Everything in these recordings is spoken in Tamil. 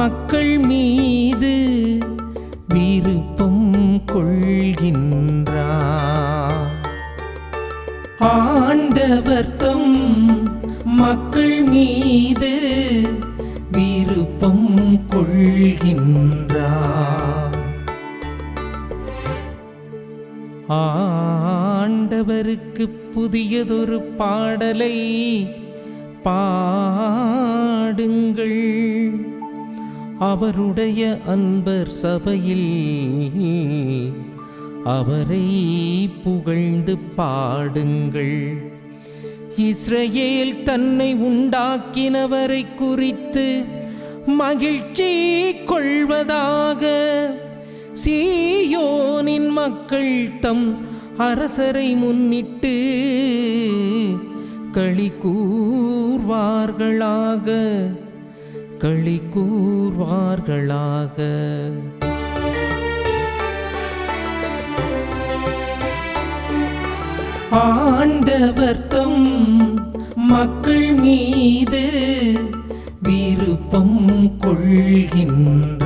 மக்கள் மீது விருப்பம் கொள்கின்றார். ஆண்டவர்த்தம் மக்கள் மீது விருப்பம் கொள்கின்றார். ஆண்டவருக்கு புதியதொரு பாடலை பாடுங்கள். அவருடைய அன்பர் சபையில் அவரை புகழ்ந்து பாடுங்கள். இஸ்ரேல் தன்னை உண்டாக்கினவரை குறித்து மகிழ்ச்சி கொள்வதாக சீயோனின் மக்கள் தம் அரசரை முன்னிட்டு களி கூர்வார்களாக. களி கூர்வார்களாக. ஆண்டவர்த்தம் மக்கள் மீது விருப்பம் கொள்கின்றார்.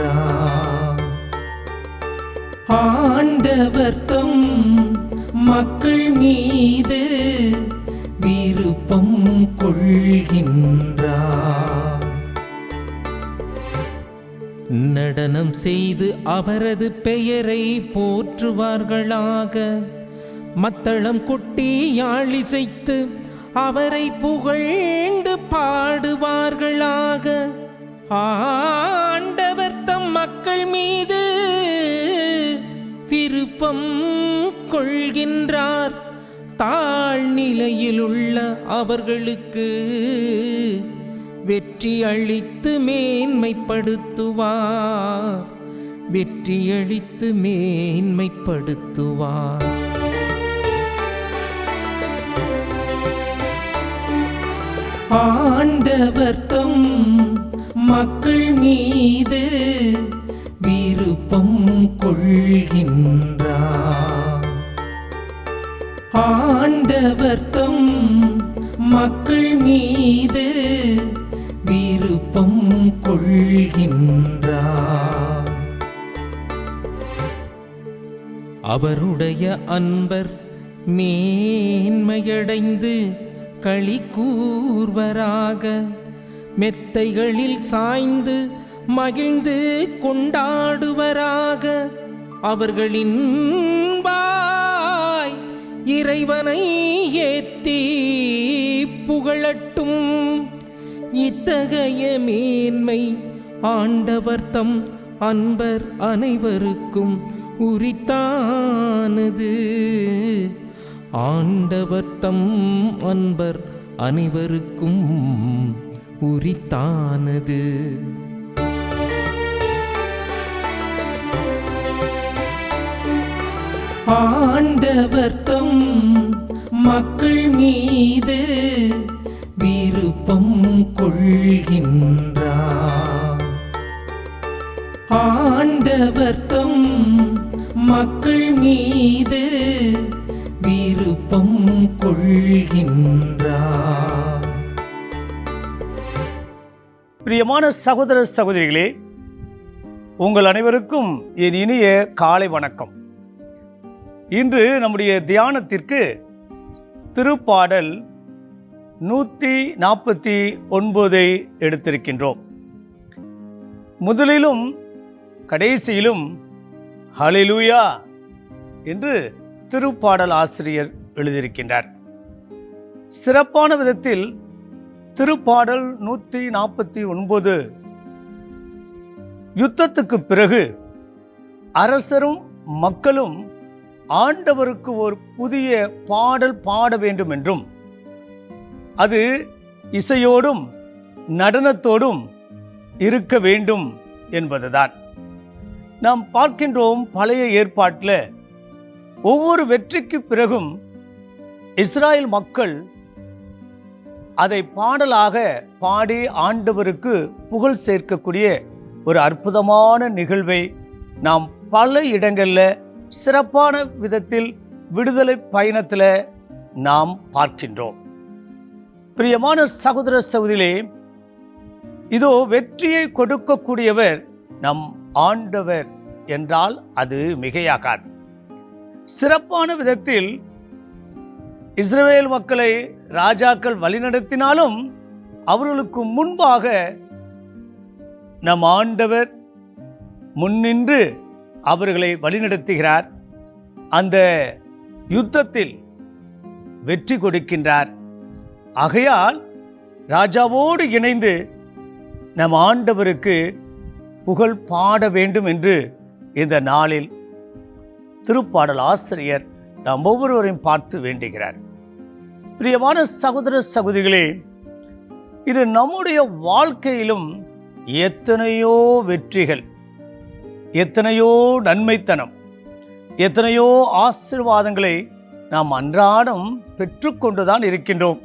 ஆண்டவர்த்தம் மக்கள் மீது விருப்பம் கொள்கின்றார். நடனம் செய்து அவரது பெயரை போற்றுவார்களாக. மத்தளம் கொட்டி யாழிசைத்து அவரை புகழ்ந்து பாடுவார்களாக. ஆண்டவர் தம் மக்கள் மீது விருப்பம் கொள்கின்றார். தாழ்நிலையில் உள்ள அவர்களுக்கு வெற்றி அளித்து மேன்மைப்படுத்துவார். வெற்றி அளித்து மேன்மைப்படுத்துவார். ஆண்டவர் தம் மக்கள் மீது விருப்பம் கொள்கின்றார். ஆண்டவர் தம் மக்கள் மீது விருப்பம் கொள்கின்றார். அவருடைய அன்பர் மேன்மையடைந்து களி கூர்வராக மெத்தைகளில் சாய்ந்து மகிழ்ந்து கொண்டாடுவராக அவர்களின் வாய் இறைவனை ஏத்தி புகழட்டும் இத்தகைய மேன்மை ஆண்டவர் தம் அன்பர் அனைவருக்கும் உரித்தானது. ஆண்டவர் தம் அன்பர் அனைவருக்கும் உரித்தானது. ஆண்டவர் தம் மக்கள் மீது விருப்பம் கொள்கின்றார். ஆண்டவர்த்தம் மக்கள் மீது விருப்பம் கொள்கின்றார். பிரியமான சகோதர சகோதரிகளே உங்கள் அனைவருக்கும் என் இனிய காலை வணக்கம். இன்று நம்முடைய தியானத்திற்கு திருப்பாடல் நூற்றி நாற்பத்தி ஒன்பதை எடுத்திருக்கின்றோம். முதலிலும் கடைசியிலும் ஹலிலூயா என்று திருப்பாடல் ஆசிரியர் எழுதியிருக்கின்றார். சிறப்பான விதத்தில் திருப்பாடல் நூற்றி நாற்பத்தி ஒன்பது யுத்தத்துக்கு பிறகு அரசரும் மக்களும் ஆண்டவருக்கு ஒரு புதிய பாடல் பாட வேண்டும் என்றும் அது இசையோடும் நடனத்தோடும் இருக்க வேண்டும் என்பதுதான். நாம் பார்க்கின்றோம் பழைய ஏற்பாட்டில் ஒவ்வொரு வெற்றிக்கு பிறகும் இஸ்ராயல் மக்கள் அதை பாடலாக பாடி ஆண்டவருக்கு புகழ் சேர்க்கக்கூடிய ஒரு அற்புதமான நிகழ்வை நாம் பல இடங்களில் சிறப்பான விதத்தில் விடுதலை பயணத்தில் நாம் பார்க்கின்றோம். பிரியமான சகோதர சகோதரிகளே இதோ வெற்றியை கொடுக்கக்கூடியவர் நம் ஆண்டவர் என்றால் அது மிகையாகாது. சிறப்பான விதத்தில் இஸ்ரவேல் மக்களை ராஜாக்கள் வழிநடத்தினாலும் அவர்களுக்கு முன்பாக நம் ஆண்டவர் முன்னின்று அவர்களை வழிநடத்துகிறார். அந்த யுத்தத்தில் வெற்றி கொடுக்கின்றார். ஆகையால் ராஜாவோடு இணைந்து நம் ஆண்டவருக்கு புகழ் பாட வேண்டும் என்று இந்த நாளில் திருப்பாடல் ஆசிரியர் நாம் ஒவ்வொருவரையும் பார்த்து வேண்டுகிறார். பிரியமான சகோதர சகோதரிகளே இது நம்முடைய வாழ்க்கையிலும் எத்தனையோ வெற்றிகள் எத்தனையோ நன்மைத்தனம் எத்தனையோ ஆசீர்வாதங்களை நாம் அன்றாடம் பெற்றுக்கொண்டுதான் இருக்கின்றோம்.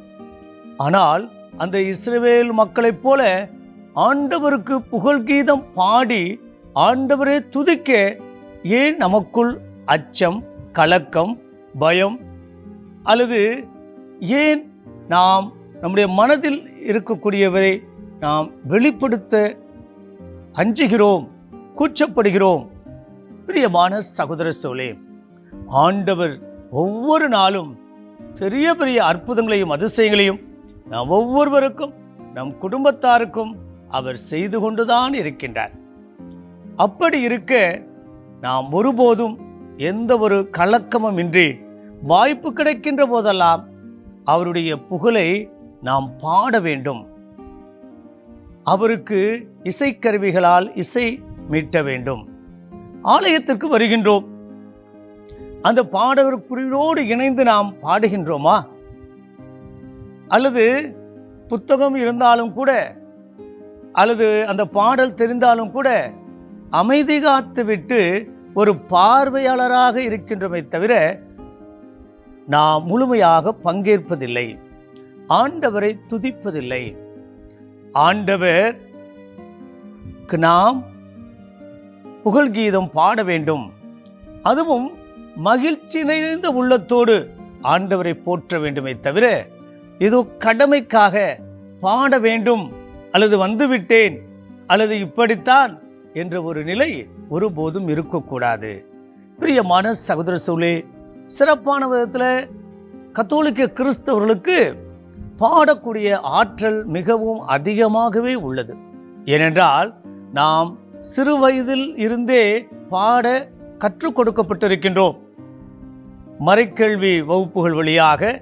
ஆனால் அந்த இஸ்ரவேல் மக்களைப் போல ஆண்டவருக்கு புகழ் கீதம் பாடி ஆண்டவரை துதிக்க ஏன் நமக்குள் அச்சம் கலக்கம் பயம்? அல்லது ஏன் நாம் நம்முடைய மனதில் இருக்கக்கூடியவரை நாம் வெளிப்படுத்த அஞ்சுகிறோம் கூச்சப்படுகிறோம்? பிரியமான சகோதர சோழே ஆண்டவர் ஒவ்வொரு நாளும் பெரிய பெரிய அற்புதங்களையும் அதிசயங்களையும் நாம் ஒவ்வொருவருக்கும் நம் குடும்பத்தாருக்கும் அவர் செய்து கொண்டுதான் இருக்கின்றார். அப்படி இருக்க நாம் ஒருபோதும் எந்த ஒரு கலக்கமும் இன்றி வாய்ப்பு கிடைக்கின்ற போதெல்லாம் அவருடைய புகழை நாம் பாட வேண்டும். அவருக்கு இசைக்கருவிகளால் இசை மீட்ட வேண்டும். ஆலயத்திற்கு வருகின்றோம். அந்த பாடகர் குறியோடு இணைந்து நாம் பாடுகின்றோமா? அல்லது புத்தகம் இருந்தாலும் கூட அல்லது அந்த பாடல் தெரிந்தாலும் கூட அமைதி காத்து விட்டு ஒரு பார்வையாளராக இருக்கின்றமை தவிர நாம் முழுமையாக பங்கேற்பதில்லை. ஆண்டவரை துதிப்பதில்லை. ஆண்டவர் நாம் புகழ் கீதம் பாட வேண்டும். அதுவும் மகிழ்ச்சி நிறைந்த உள்ளத்தோடு ஆண்டவரை போற்ற வேண்டுமே தவிர ஏதோ கடமைக்காக பாட வேண்டும் அல்லது வந்துவிட்டேன் அல்லது இப்படித்தான் என்ற ஒரு நிலை ஒருபோதும் இருக்கக்கூடாது. பிரியமான சகோதர சூழே சிறப்பான விதத்தில் கத்தோலிக்க கிறிஸ்தவர்களுக்கு பாடக்கூடிய ஆற்றல் மிகவும் அதிகமாகவே உள்ளது. ஏனென்றால் நாம் சிறு வயதில் இருந்தே பாட கற்றுக் கொடுக்கப்பட்டிருக்கின்றோம். மறைக்கல்வி வகுப்புகள் வழியாக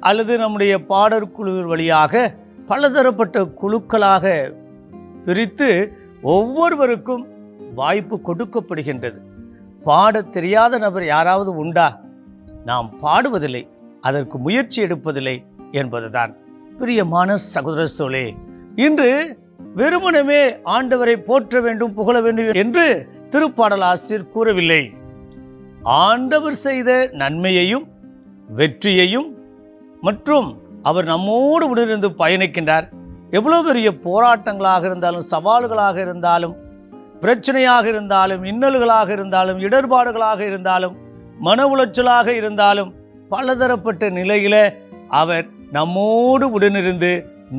அல்லது நம்முடைய பாடற் குழு வழியாக பலதரப்பட்ட குழுக்களாக பிரித்து ஒவ்வொருவருக்கும் வாய்ப்பு கொடுக்கப்படுகின்றது. பாடத் தெரியாத நபர் யாராவது உண்டா? நாம் பாடுவதில்லை அதற்கு முயற்சி எடுப்பதில்லை என்பதுதான். பிரியமான சகோதர சோழே இன்று வெறுமனமே ஆண்டவரை போற்ற வேண்டும் புகழ வேண்டும் என்று திருப்பாடல் ஆசிரியர் கூறவில்லை. ஆண்டவர் செய்த நன்மையையும் வெற்றியையும் மற்றும் அவர் நம்மோடு உடனிருந்து பயணிக்கின்றார். எவ்வளவு பெரிய போராட்டங்களாக இருந்தாலும் சவால்களாக இருந்தாலும் பிரச்சனையாக இருந்தாலும் இன்னல்களாக இருந்தாலும் இடர்பாடுகளாக இருந்தாலும் மன உளைச்சலாக இருந்தாலும் பலதரப்பட்ட நிலையில் அவர் நம்மோடு உடனிருந்து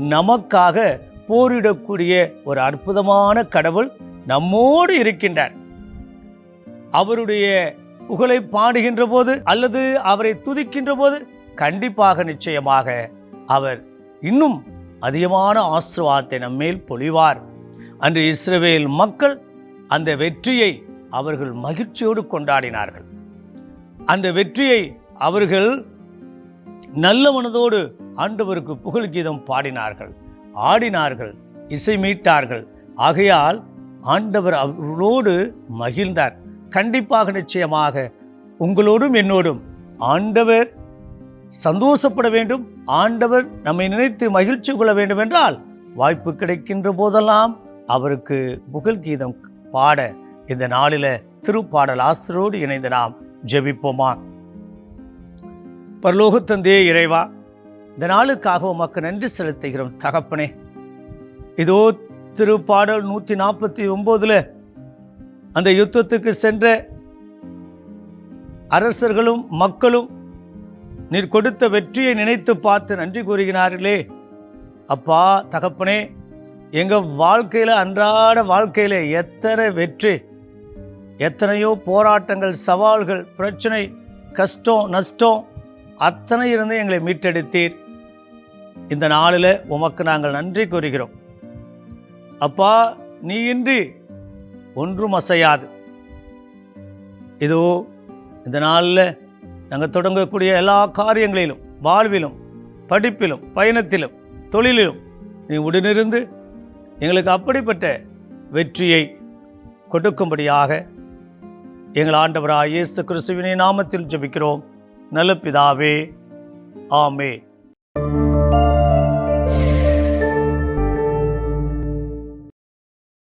நமக்காக போரிடக்கூடிய ஒரு அற்புதமான கடவுள் நம்மோடு இருக்கின்றார். அவருடைய புகழை பாடுகின்ற போது அல்லது அவரை துதிக்கின்ற போது கண்டிப்பாக நிச்சயமாக அவர் இன்னும் அதிகமான ஆசிர்வாதத்தை நம்மேல் பொழிவார். அன்று இஸ்ரவேல் மக்கள் அந்த வெற்றியை அவர்கள் மகிழ்ச்சியோடு கொண்டாடினார்கள். அந்த வெற்றியை அவர்கள் நல்ல மனதோடு ஆண்டவருக்கு புகழ் கீதம் பாடினார்கள். ஆடினார்கள் இசை மீட்டார்கள். ஆகையால் ஆண்டவர் அவர்களோடு மகிழ்ந்தார். கண்டிப்பாக நிச்சயமாக உங்களோடும் என்னோடும் ஆண்டவர் சந்தோஷப்பட வேண்டும். ஆண்டவர் நம்மை நினைத்து மகிழ்ச்சி கொள்ள வேண்டும் என்றால் வாய்ப்பு கிடைக்கின்ற போதெல்லாம் அவருக்கு புகழ் கீதம் பாட இந்த நாளில் திருப்பாடல் ஆசிரோடு இணைந்து நாம் ஜெபிப்போமா? பரலோகத்தந்தே இறைவா இந்த நாளுக்காக உமக்கு நன்றி செலுத்துகிறோம் தகப்பனே. இதோ திருப்பாடல் நூற்றி நாற்பத்தி ஒம்போதில் அந்த யுத்தத்துக்கு சென்ற அரசர்களும் மக்களும் நீர் கொடுத்த வெற்றியை நினைத்து பார்த்து நன்றி கூறுகிறார்களே. அப்பா தகப்பனே எங்கள் வாழ்க்கையில் அன்றாட வாழ்க்கையில் எத்தனை வெற்றி எத்தனையோ போராட்டங்கள் சவால்கள் பிரச்சனை கஷ்டம் நஷ்டம் அத்தனை இருந்து எங்களை மீட்டெடுத்தீர். இந்த நாளில் உமக்கு நாங்கள் நன்றி கூறுகிறோம். அப்பா நீ இன்றி ஒன்றும் அசையாது. இதோ இந்த நாளில் நாங்கள் தொடங்கக்கூடிய எல்லா காரியங்களிலும் வாழ்விலும் படிப்பிலும் பயணத்திலும் தொழிலிலும் நீ உடனிருந்து எங்களுக்கு அப்படிப்பட்ட வெற்றியை கொடுக்கும்படியாக எங்கள் ஆண்டவராக இயேசு கிறிஸ்துவினை நாமத்தில் ஜபிக்கிறோம். நல்ல பிதாவே ஆமே